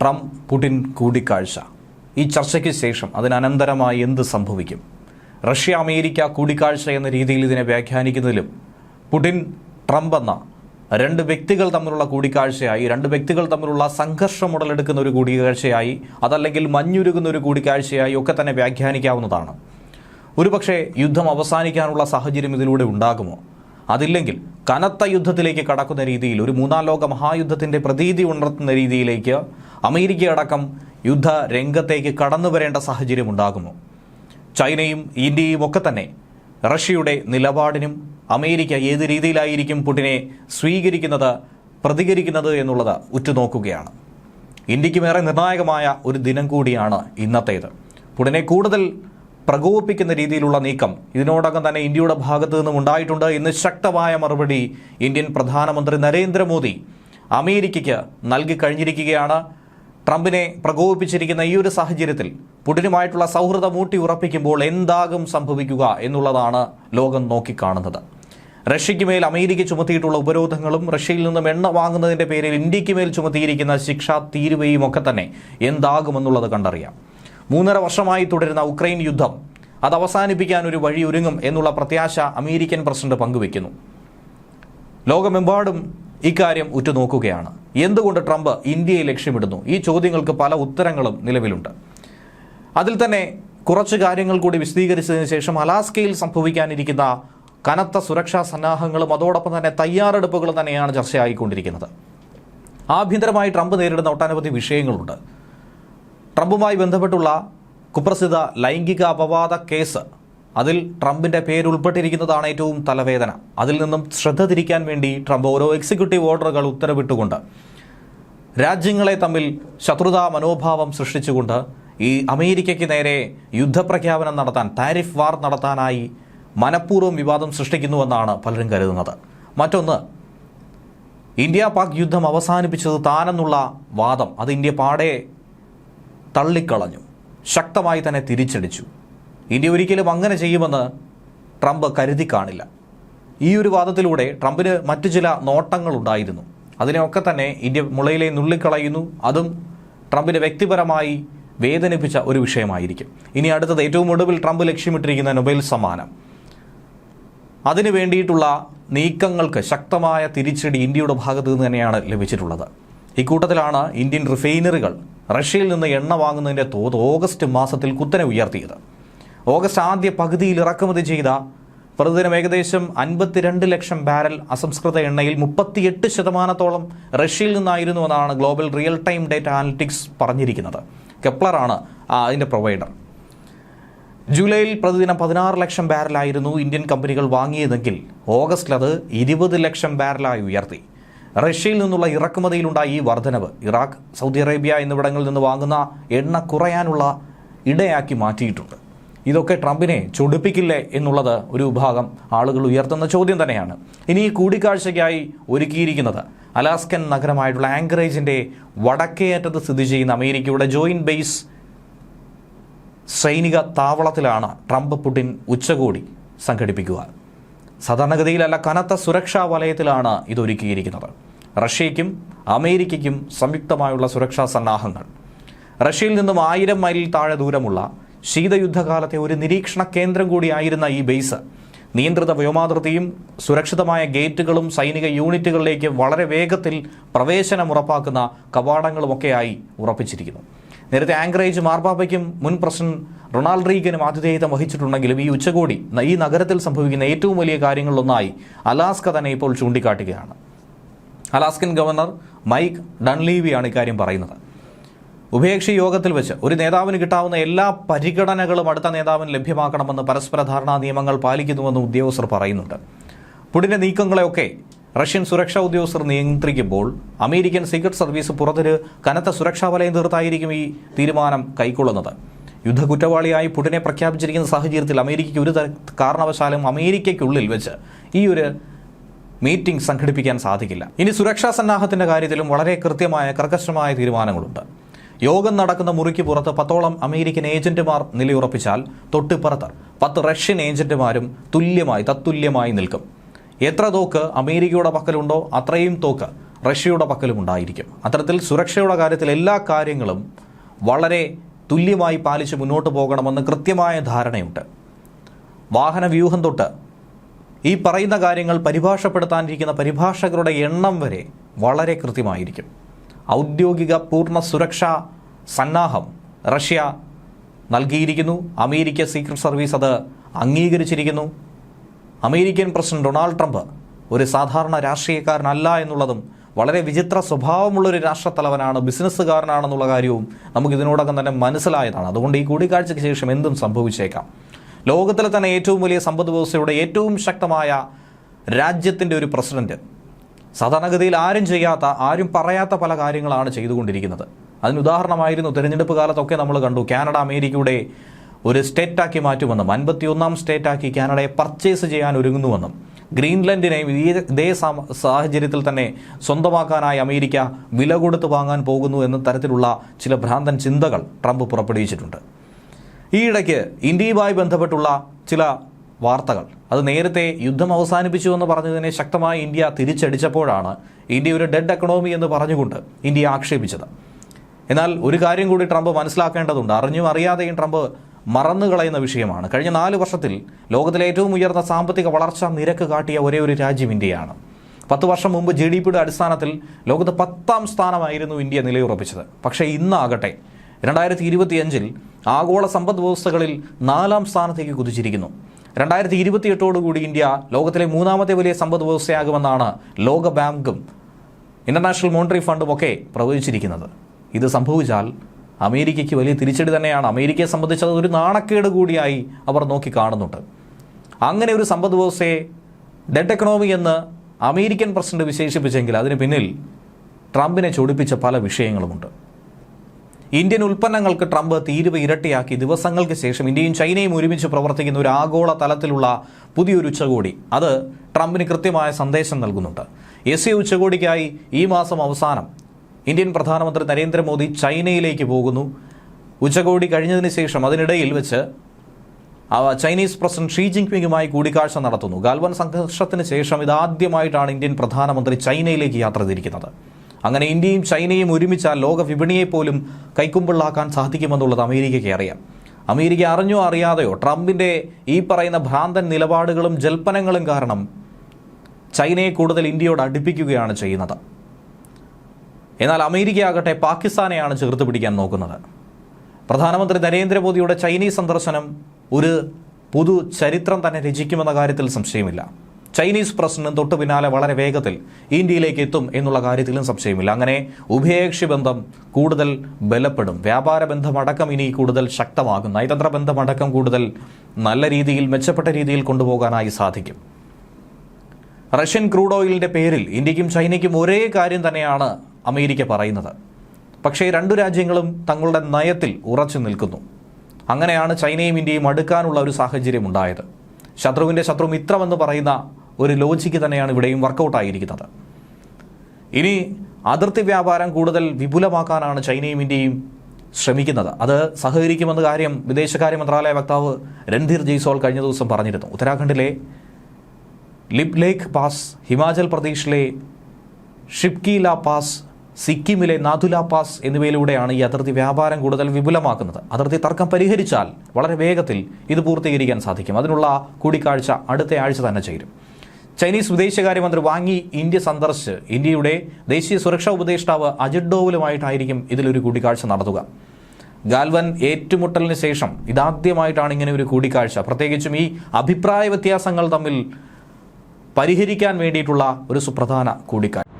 Trump Putin കൂടിക്കാഴ്ച. ഈ ചർച്ചയ്ക്ക് ശേഷം അതിനനന്തരമായി എന്ത് സംഭവിക്കും? റഷ്യ അമേരിക്ക കൂടിക്കാഴ്ച എന്ന രീതിയിൽ ഇതിനെ വ്യാഖ്യാനിക്കുന്നതിലും പുടിൻ ട്രംപ് എന്ന രണ്ട് വ്യക്തികൾ തമ്മിലുള്ള കൂടിക്കാഴ്ചയായി രണ്ട് വ്യക്തികൾ തമ്മിലുള്ള സംഘർഷം ഉടലെടുക്കുന്ന ഒരു കൂടിക്കാഴ്ചയായി അതല്ലെങ്കിൽ മഞ്ഞുരുകുന്ന ഒരു കൂടിക്കാഴ്ചയായി ഒക്കെ തന്നെ വ്യാഖ്യാനിക്കാവുന്നതാണ്. ഒരുപക്ഷെ യുദ്ധം അവസാനിക്കാനുള്ള സാഹചര്യം ഇതിലൂടെ ഉണ്ടാകുമോ? അതില്ലെങ്കിൽ കനത്ത യുദ്ധത്തിലേക്ക് കടക്കുന്ന രീതിയിൽ ഒരു മൂന്നാം ലോക മഹായുദ്ധത്തിന്റെ പ്രതീതി ഉണർത്തുന്ന രീതിയിലേക്ക് അമേരിക്ക അടക്കം യുദ്ധ രംഗത്തേക്ക് കടന്നു വരേണ്ട സാഹചര്യം ഉണ്ടാകുമോ ചൈനയും ഇന്ത്യയും ഒക്കെ തന്നെ റഷ്യയുടെ നിലപാടിനും അമേരിക്ക ഏത് രീതിയിലായിരിക്കും പുടിനെ സ്വീകരിക്കുന്നത് പ്രതികരിക്കുന്നത് എന്നുള്ളത് ഉറ്റുനോക്കുകയാണ്. ഇന്ത്യയ്ക്ക് ഏറെ നിർണായകമായ ഒരു ദിനം കൂടിയാണ് ഇന്നത്തേത്. പുടിനെ കൂടുതൽ പ്രകോപിപ്പിക്കുന്ന രീതിയിലുള്ള നീക്കം ഇതിനോടകം തന്നെ ഇന്ത്യയുടെ ഭാഗത്തു നിന്നും ഉണ്ടായിട്ടുണ്ട് ഇന്ന് ശക്തമായ മറുപടി ഇന്ത്യൻ പ്രധാനമന്ത്രി നരേന്ദ്രമോദി അമേരിക്കയ്ക്ക് നൽകി കഴിഞ്ഞിരിക്കുകയാണ്. ട്രംപിനെ പ്രകോപിപ്പിച്ചിരിക്കുന്ന ഈ ഒരു സാഹചര്യത്തിൽ പുടിനുമായിട്ടുള്ള സൗഹൃദം ഊട്ടി ഉറപ്പിക്കുമ്പോൾ എന്താകും സംഭവിക്കുക എന്നുള്ളതാണ് ലോകം നോക്കിക്കാണുന്നത്. റഷ്യയ്ക്ക് മേൽ അമേരിക്ക ചുമത്തിയിട്ടുള്ള ഉപരോധങ്ങളും റഷ്യയിൽ നിന്നും എണ്ണ വാങ്ങുന്നതിന്റെ പേരിൽ ഇന്ത്യയ്ക്ക് മേൽ ചുമത്തിയിരിക്കുന്ന ശിക്ഷാ തീരുവയും ഒക്കെ തന്നെ എന്താകുമെന്നുള്ളത് കണ്ടറിയാം. മൂന്നര വർഷമായി തുടരുന്ന ഉക്രൈൻ യുദ്ധം അത് അവസാനിപ്പിക്കാൻ ഒരു വഴി ഒരുങ്ങും എന്നുള്ള പ്രത്യാശ അമേരിക്കൻ പ്രസിഡന്റ് പങ്കുവെക്കുന്നു. ലോകമെമ്പാടും ഇക്കാര്യം ഉറ്റുനോക്കുകയാണ്. എന്തുകൊണ്ട് ട്രംപ് ഇന്ത്യയെ ലക്ഷ്യമിടുന്നു? ഈ ചോദ്യങ്ങൾക്ക് പല ഉത്തരങ്ങളും നിലവിലുണ്ട്. അതിൽ തന്നെ കുറച്ച് കാര്യങ്ങൾ കൂടി വിശദീകരിച്ചതിന് ശേഷം അലാസ്കയിൽ സംഭവിക്കാനിരിക്കുന്ന കനത്ത സുരക്ഷാ സന്നാഹങ്ങളും അതോടൊപ്പം തന്നെ തയ്യാറെടുപ്പുകളും തന്നെയാണ് ചർച്ചയായിക്കൊണ്ടിരിക്കുന്നത്. ആഭ്യന്തരമായി ട്രംപ് നേരിടുന്ന ഒട്ടനവധി വിഷയങ്ങളുണ്ട്. ട്രംപുമായി ബന്ധപ്പെട്ടുള്ള കുപ്രസിദ്ധ ലൈംഗിക അപവാദ കേസ് അതിൽ ട്രംപിന്റെ പേര് ഉൾപ്പെട്ടിരിക്കുന്നതാണ് ഏറ്റവും തലവേദന. അതിൽ നിന്നും ശ്രദ്ധ തിരിക്കാൻ വേണ്ടി ട്രംപ് ഓരോ എക്സിക്യൂട്ടീവ് ഓർഡറുകൾ ഉത്തരവിട്ടുകൊണ്ട് രാജ്യങ്ങളെ തമ്മിൽ ശത്രുതാ മനോഭാവം സൃഷ്ടിച്ചുകൊണ്ട് ഈ അമേരിക്കയ്ക്ക് നേരെ യുദ്ധപ്രഖ്യാപനം നടത്താൻ താരിഫ് വാർ നടത്താനായി മനഃപൂർവം വിവാദം സൃഷ്ടിക്കുന്നുവെന്നാണ് പലരും കരുതുന്നത്. മറ്റൊന്ന് ഇന്ത്യ പാക് യുദ്ധം അവസാനിപ്പിച്ചത് താനെന്നുള്ള വാദം. അത് ഇന്ത്യ പാടെ തള്ളിക്കളഞ്ഞു ശക്തമായി തന്നെ തിരിച്ചടിച്ചു. ഇന്ത്യ ഒരിക്കലും അങ്ങനെ ചെയ്യുമെന്ന് ട്രംപ് കരുതി കാണില്ല. ഈ ഒരു വാദത്തിലൂടെ ട്രംപിന് മറ്റു ചില നോട്ടങ്ങളുണ്ടായിരുന്നു അതിനെയൊക്കെ തന്നെ ഇന്ത്യ മുളയിലെ നുള്ളിക്കളയുന്നു. അതും ട്രംപിനെ വ്യക്തിപരമായി വേദനിപ്പിച്ച ഒരു വിഷയമായിരിക്കും. ഇനി അടുത്തത് ഏറ്റവും ഒടുവിൽ ട്രംപ് ലക്ഷ്യമിട്ടിരിക്കുന്ന നൊബേൽ സമ്മാനം. അതിനു വേണ്ടിയിട്ടുള്ള നീക്കങ്ങൾക്ക് ശക്തമായ തിരിച്ചടി ഇന്ത്യയുടെ ഭാഗത്തു നിന്ന് തന്നെയാണ് ലഭിച്ചിട്ടുള്ളത്. ഇക്കൂട്ടത്തിലാണ് ഇന്ത്യൻ റിഫൈനറികൾ റഷ്യയിൽ നിന്ന് എണ്ണ വാങ്ങുന്നതിന്റെ തോത് ഓഗസ്റ്റ് മാസത്തിൽ കുത്തനെ ഉയർത്തിയത്. ഓഗസ്റ്റ് ആദ്യ പകുതിയിൽ ഇറക്കുമതി ചെയ്ത പ്രതിദിനം ഏകദേശം അൻപത്തിരണ്ട് ലക്ഷം ബാരൽ അസംസ്കൃത എണ്ണയിൽ മുപ്പത്തിയെട്ട് ശതമാനത്തോളം റഷ്യയിൽ നിന്നായിരുന്നു എന്നാണ് global real time data analytics പറഞ്ഞിരിക്കുന്നത്. കെപ്ലറാണ് അതിന്റെ പ്രൊവൈഡർ. ജൂലൈയിൽ പ്രതിദിനം പതിനാറ് ലക്ഷം ബാരലായിരുന്നു ഇന്ത്യൻ കമ്പനികൾ വാങ്ങിയതെങ്കിൽ ഓഗസ്റ്റിൽ അത് ഇരുപത് ലക്ഷം ബാരലായി ഉയർത്തി. റഷ്യയിൽ നിന്നുള്ള ഇറക്കുമതിയിലുണ്ടായ ഈ വർധനവ് ഇറാഖ് സൗദി അറേബ്യ എന്നിവിടങ്ങളിൽ നിന്ന് വാങ്ങുന്ന എണ്ണ കുറയാനുള്ള ഇടയാക്കി മാറ്റിയിട്ടുണ്ട്. ഇതൊക്കെ ട്രംപിനെ ചൊടിപ്പിക്കില്ലേ എന്നുള്ളത് ഒരു വിഭാഗം ആളുകൾ ഉയർത്തുന്ന ചോദ്യം തന്നെയാണ്. ഇനി ഈ കൂടിക്കാഴ്ചയ്ക്കായി ഒരുക്കിയിരിക്കുന്നത് അലാസ്കൻ നഗരമായിട്ടുള്ള ആങ്കറേജിന്റെ വടക്കേ അറ്റത്ത് സ്ഥിതി ചെയ്യുന്ന അമേരിക്കയുടെ ജോയിന്റ് ബേസ് സൈനിക താവളത്തിലാണ് ട്രംപ് പുടിൻ ഉച്ചകോടി സംഘടിപ്പിക്കുക. സാധാരണഗതിയിലല്ല കനത്ത സുരക്ഷാ വലയത്തിലാണ് ഇതൊരുക്കിയിരിക്കുന്നത്. റഷ്യയ്ക്കും അമേരിക്കയ്ക്കും സംയുക്തമായുള്ള സുരക്ഷാ സന്നാഹങ്ങൾ. റഷ്യയിൽ നിന്നും ആയിരം മൈലിൽ താഴെ ദൂരമുള്ള ശീതയുദ്ധകാലത്തെ ഒരു നിരീക്ഷണ കേന്ദ്രം കൂടിയായിരുന്ന ഈ ബേസ്. നിയന്ത്രിത വ്യോമാതിർത്തിയും സുരക്ഷിതമായ ഗേറ്റുകളും സൈനിക യൂണിറ്റുകളിലേക്ക് വളരെ വേഗത്തിൽ പ്രവേശനം ഉറപ്പാക്കുന്ന കവാടങ്ങളുമൊക്കെയായി ഉറപ്പിച്ചിരിക്കുന്നു. നേരത്തെ ആങ്കറേജ് മാർബാബയ്ക്കും മുൻ പ്രസിഡന്റ് റൊണാൾഡ് റീഗനും ആതിഥേയത്വം വഹിച്ചിട്ടുണ്ടെങ്കിലും ഈ ഉച്ചകോടി ഈ നഗരത്തിൽ സംഭവിക്കുന്ന ഏറ്റവും വലിയ കാര്യങ്ങളിലൊന്നായി അലാസ്ക തന്നെ ഇപ്പോൾ ചൂണ്ടിക്കാട്ടുകയാണ്. അലാസ്കൻ ഗവർണർ മൈക്ക് ഡൺലീവിയാണ് ഇക്കാര്യം പറയുന്നത്. ഉഭയകക്ഷി യോഗത്തിൽ വെച്ച് ഒരു നേതാവിന് കിട്ടാവുന്ന എല്ലാ പരിഗണനകളും അടുത്ത നേതാവിന് ലഭ്യമാക്കണമെന്ന് പരസ്പര ധാരണാ നിയമങ്ങൾ പാലിക്കുന്നുവെന്ന് ഉദ്യോഗസ്ഥർ പറയുന്നുണ്ട്. പുടിന്റെ നീക്കങ്ങളെയൊക്കെ റഷ്യൻ സുരക്ഷാ ഉദ്യോഗസ്ഥർ നിയന്ത്രിക്കുമ്പോൾ അമേരിക്കൻ സീക്രട്ട് സർവീസ് പുറത്തൊരു കനത്ത സുരക്ഷാ വലയം തീർത്തായിരിക്കും ഈ തീരുമാനം കൈക്കൊള്ളുന്നത്. യുദ്ധ കുറ്റവാളിയായി പുടിനെ പ്രഖ്യാപിച്ചിരിക്കുന്ന സാഹചര്യത്തിൽ അമേരിക്കയ്ക്ക് ഒരു കാരണവശാലും അമേരിക്കയ്ക്കുള്ളിൽ വെച്ച് ഈ ഒരു മീറ്റിംഗ് സംഘടിപ്പിക്കാൻ സാധിക്കില്ല. ഇനി സുരക്ഷാ സന്നാഹത്തിന്റെ കാര്യത്തിലും വളരെ കൃത്യമായ കർക്കശമായ തീരുമാനങ്ങളുണ്ട്. യോഗം നടക്കുന്ന മുറിക്ക് പുറത്ത് പത്തോളം അമേരിക്കൻ ഏജന്റുമാർ നിലയുറപ്പിച്ചാൽ തൊട്ടിപ്പുറത്ത് പത്ത് റഷ്യൻ ഏജന്റുമാരും തുല്യമായി തത്തുല്യമായി നിൽക്കും. എത്ര തോക്ക് അമേരിക്കയുടെ പക്കലുണ്ടോ അത്രയും തോക്ക് റഷ്യയുടെ പക്കലും ഉണ്ടായിരിക്കും. അത്തരത്തിൽ സുരക്ഷയുടെ കാര്യത്തിൽ എല്ലാ കാര്യങ്ങളും വളരെ തുല്യമായി പാലിച്ച് മുന്നോട്ട് പോകണമെന്ന് കൃത്യമായ ധാരണയുണ്ട്. വാഹന വ്യൂഹം തൊട്ട് ഈ പറയുന്ന കാര്യങ്ങൾ പരിഭാഷപ്പെടുത്താനിരിക്കുന്ന പരിഭാഷകരുടെ എണ്ണം വരെ വളരെ കൃത്യമായിരിക്കും. ഔദ്യോഗിക പൂർണ സുരക്ഷാ സന്നാഹം റഷ്യ നൽകിയിരിക്കുന്നു. അമേരിക്ക സീക്രട്ട് സർവീസ് അത് അംഗീകരിച്ചിരിക്കുന്നു. അമേരിക്കൻ പ്രസിഡന്റ് ഡൊണാൾഡ് ട്രംപ് ഒരു സാധാരണ രാഷ്ട്രീയക്കാരനല്ല എന്നുള്ളതും വളരെ വിചിത്ര സ്വഭാവമുള്ളൊരു രാഷ്ട്രത്തലവനാണ് ബിസിനസ്സുകാരനാണെന്നുള്ള കാര്യവും നമുക്ക് ഇതിനോടകം തന്നെ മനസ്സിലായതാണ്. അതുകൊണ്ട് ഈ കൂടിക്കാഴ്ചയ്ക്ക് ശേഷം എന്തും സംഭവിച്ചേക്കാം. ലോകത്തിലെ തന്നെ ഏറ്റവും വലിയ സമ്പദ് വ്യവസ്ഥയുടെ ഏറ്റവും ശക്തമായ രാജ്യത്തിന്റെ ഒരു പ്രസിഡന്റ് സാധാരണഗതിയിൽ ആരും ചെയ്യാത്ത ആരും പറയാത്ത പല കാര്യങ്ങളാണ് ചെയ്തുകൊണ്ടിരിക്കുന്നത്. അതിന് ഉദാഹരണമായിരുന്നു തിരഞ്ഞെടുപ്പ് കാലത്തൊക്കെ നമ്മൾ കണ്ടു കാനഡ അമേരിക്കയുടെ ഒരു സ്റ്റേറ്റാക്കി മാറ്റുമെന്നും അൻപത്തിയൊന്നാം സ്റ്റേറ്റാക്കി കാനഡയെ പർച്ചേസ് ചെയ്യാൻ ഒരുങ്ങുന്നുവെന്നും ഗ്രീൻലൻഡിനെയും ഈ- ഇതേ സാഹചര്യത്തിൽ തന്നെ സ്വന്തമാക്കാനായി അമേരിക്ക വില കൊടുത്ത് വാങ്ങാൻ പോകുന്നു എന്ന തരത്തിലുള്ള ചില ഭ്രാന്തൻ ചിന്തകൾ ട്രംപ് പുറപ്പെടുവിച്ചിട്ടുണ്ട്. ഈയിടയ്ക്ക് ഇന്ത്യയുമായി ബന്ധപ്പെട്ടുള്ള ചില വാർത്തകൾ. അത് നേരത്തെ യുദ്ധം അവസാനിപ്പിച്ചു എന്ന് പറഞ്ഞതിനെ ശക്തമായി ഇന്ത്യ തിരിച്ചടിച്ചപ്പോഴാണ് ഇന്ത്യ ഒരു ഡെഡ് എക്കണോമി എന്ന് പറഞ്ഞുകൊണ്ട് ഇന്ത്യ ആക്ഷേപിച്ചത്. എന്നാൽ ഒരു കാര്യം കൂടി ട്രംപ് മനസ്സിലാക്കേണ്ടതുണ്ട്. അറിഞ്ഞും അറിയാതെയും ട്രംപ് മറന്നു കളയുന്ന വിഷയമാണ്. കഴിഞ്ഞ നാല് വർഷത്തിൽ ലോകത്തിലെ ഏറ്റവും ഉയർന്ന സാമ്പത്തിക വളർച്ചാ നിരക്ക് കാട്ടിയ ഒരേ ഒരു രാജ്യം ഇന്ത്യയാണ്. പത്ത് വർഷം മുമ്പ് ജി ഡി പിയുടെ അടിസ്ഥാനത്തിൽ ലോകത്ത് പത്താം സ്ഥാനമായിരുന്നു ഇന്ത്യ നിലയുറപ്പിച്ചത്. പക്ഷേ ഇന്നാകട്ടെ രണ്ടായിരത്തി ഇരുപത്തിയഞ്ചിൽ ആഗോള സമ്പദ് വ്യവസ്ഥകളിൽ നാലാം സ്ഥാനത്തേക്ക് കുതിച്ചിരിക്കുന്നു. രണ്ടായിരത്തി ഇരുപത്തിയെട്ടോടുകൂടി ഇന്ത്യ ലോകത്തിലെ മൂന്നാമത്തെ വലിയ സമ്പദ് വ്യവസ്ഥയാകുമെന്നാണ് ലോക ബാങ്കും ഇന്റർനാഷണൽ മോണിറ്ററി ഫണ്ടും ഒക്കെ പ്രവചിച്ചിരിക്കുന്നത്. ഇത് സംഭവിച്ചാൽ അമേരിക്കയ്ക്ക് വലിയ തിരിച്ചടി തന്നെയാണ്. അമേരിക്കയെ സംബന്ധിച്ച് ഒരു നാണക്കേട് കൂടിയായി അവർ നോക്കി കാണുന്നുണ്ട്. അങ്ങനെ ഒരു സമ്പദ് വ്യവസ്ഥയെ ഡെഡ് എക്കണോമി എന്ന് അമേരിക്കൻ പ്രസിഡന്റ് വിശേഷിപ്പിച്ചെങ്കിൽ അതിന് പിന്നിൽ ട്രംപിനെ ചൊടിപ്പിച്ച പല വിഷയങ്ങളുമുണ്ട്. ഇന്ത്യൻ ഉൽപ്പന്നങ്ങൾക്ക് ട്രംപ് തീരുവ ഇരട്ടിയാക്കി ദിവസങ്ങൾക്ക് ശേഷം ഇന്ത്യയും ചൈനയും ഒരുമിച്ച് പ്രവർത്തിക്കുന്ന ഒരു ആഗോള തലത്തിലുള്ള പുതിയൊരു ഉച്ചകോടി. അത് ട്രംപിന് കൃത്യമായ സന്ദേശം നൽകുന്നുണ്ട്. എസ് എ ഉച്ചകോടിക്കായി ഈ മാസം അവസാനം ഇന്ത്യൻ പ്രധാനമന്ത്രി നരേന്ദ്രമോദി ചൈനയിലേക്ക് പോകുന്നു. ഉച്ചകോടി കഴിഞ്ഞതിന് ശേഷം അതിനിടയിൽ വെച്ച് ചൈനീസ് പ്രസിഡന്റ് ഷീ ജിൻപിങ്ങുമായി കൂടിക്കാഴ്ച നടത്തുന്നു. ഗാൽവൻ സംഘർഷത്തിന് ശേഷം ഇതാദ്യമായിട്ടാണ് ഇന്ത്യൻ പ്രധാനമന്ത്രി ചൈനയിലേക്ക് യാത്ര തിരിക്കുന്നത്. അങ്ങനെ ഇന്ത്യയും ചൈനയും ഒരുമിച്ചാൽ ലോക വിപണിയെ പോലും സാധിക്കുമെന്നുള്ളത് അമേരിക്കയ്ക്ക് അറിയാം. അമേരിക്ക അറിഞ്ഞോ അറിയാതെയോ ട്രംപിന്റെ ഈ പറയുന്ന ഭ്രാന്തൻ നിലപാടുകളും ജൽപ്പനങ്ങളും കാരണം ചൈനയെ കൂടുതൽ ഇന്ത്യയോട് അടുപ്പിക്കുകയാണ് ചെയ്യുന്നത്. എന്നാൽ അമേരിക്ക ആകട്ടെ പാകിസ്ഥാനെയാണ് ചേർത്ത് പിടിക്കാൻ നോക്കുന്നത്. പ്രധാനമന്ത്രി നരേന്ദ്രമോദിയുടെ ചൈനീസ് സന്ദർശനം ഒരു പുതു ചരിത്രം തന്നെ രചിക്കുമെന്ന കാര്യത്തിൽ സംശയമില്ല. ചൈനീസ് പ്രസിഡന്റ് തൊട്ടു പിന്നാലെ വളരെ വേഗത്തിൽ ഇന്ത്യയിലേക്ക് എത്തും എന്നുള്ള കാര്യത്തിലും സംശയമില്ല. അങ്ങനെ ഉഭയകക്ഷി ബന്ധം കൂടുതൽ ബലപ്പെടും. വ്യാപാര ബന്ധമടക്കം ഇനി കൂടുതൽ ശക്തമാകും. നയതന്ത്ര ബന്ധമടക്കം കൂടുതൽ നല്ല രീതിയിൽ മെച്ചപ്പെട്ട രീതിയിൽ കൊണ്ടുപോകാനായി സാധിക്കും. റഷ്യൻ ക്രൂഡ് ഓയിലിന്റെ പേരിൽ ഇന്ത്യക്കും ചൈനയ്ക്കും ഒരേ കാര്യം തന്നെയാണ് അമേരിക്ക പറയുന്നത്. പക്ഷേ രണ്ടു രാജ്യങ്ങളും തങ്ങളുടെ നയത്തിൽ ഉറച്ചു നിൽക്കുന്നു. അങ്ങനെയാണ് ചൈനയും ഇന്ത്യയും അടുക്കാനുള്ള ഒരു സാഹചര്യം ഉണ്ടായത് ശത്രുവിന്റെ ശത്രു മിത്രമെന്ന് പറയുന്ന ഒരു ലോജിക്ക് തന്നെയാണ് ഇവിടെയും വർക്കൗട്ട് ആയിരിക്കുന്നത്. ഇനി അതിർത്തി വ്യാപാരം കൂടുതൽ വിപുലമാക്കാനാണ് ചൈനയും ഇന്ത്യയും ശ്രമിക്കുന്നത്. അത് സഹകരിക്കുമെന്ന കാര്യം വിദേശകാര്യ മന്ത്രാലയ വക്താവ് രൺധീർ ജയ്സോൾ കഴിഞ്ഞ ദിവസം പറഞ്ഞിരുന്നു. ഉത്തരാഖണ്ഡിലെ ലിപ് ലേക്ക് പാസ് ഹിമാചൽ പ്രദേശിലെ ഷിപ്കില പാസ് സിക്കിമിലെ നാഥുല പാസ് എന്നിവയിലൂടെയാണ് ഈ അതിർത്തി വ്യാപാരം കൂടുതൽ വിപുലമാക്കുന്നത്. അതിർത്തി തർക്കം പരിഹരിച്ചാൽ വളരെ വേഗത്തിൽ ഇത് പൂർത്തീകരിക്കാൻ സാധിക്കും. അതിനുള്ള കൂടിക്കാഴ്ച അടുത്ത ആഴ്ച തന്നെ ചേരും. ചൈനീസ് വിദേശകാര്യമന്ത്രി വാങ്ങി ഇന്ത്യ സന്ദർശിച്ച് ഇന്ത്യയുടെ ദേശീയ സുരക്ഷാ ഉപദേഷ്ടാവ് അജിത് ഡോവലുമായിട്ടായിരിക്കും ഇതിലൊരു കൂടിക്കാഴ്ച നടത്തുക. ഗാൽവൻ ഏറ്റുമുട്ടലിന് ശേഷം ഇതാദ്യമായിട്ടാണ് ഇങ്ങനെ ഒരു കൂടിക്കാഴ്ച. പ്രത്യേകിച്ചും ഈ അഭിപ്രായ വ്യത്യാസങ്ങൾ തമ്മിൽ പരിഹരിക്കാൻ വേണ്ടിയിട്ടുള്ള ഒരു സുപ്രധാന കൂടിക്കാഴ്ച.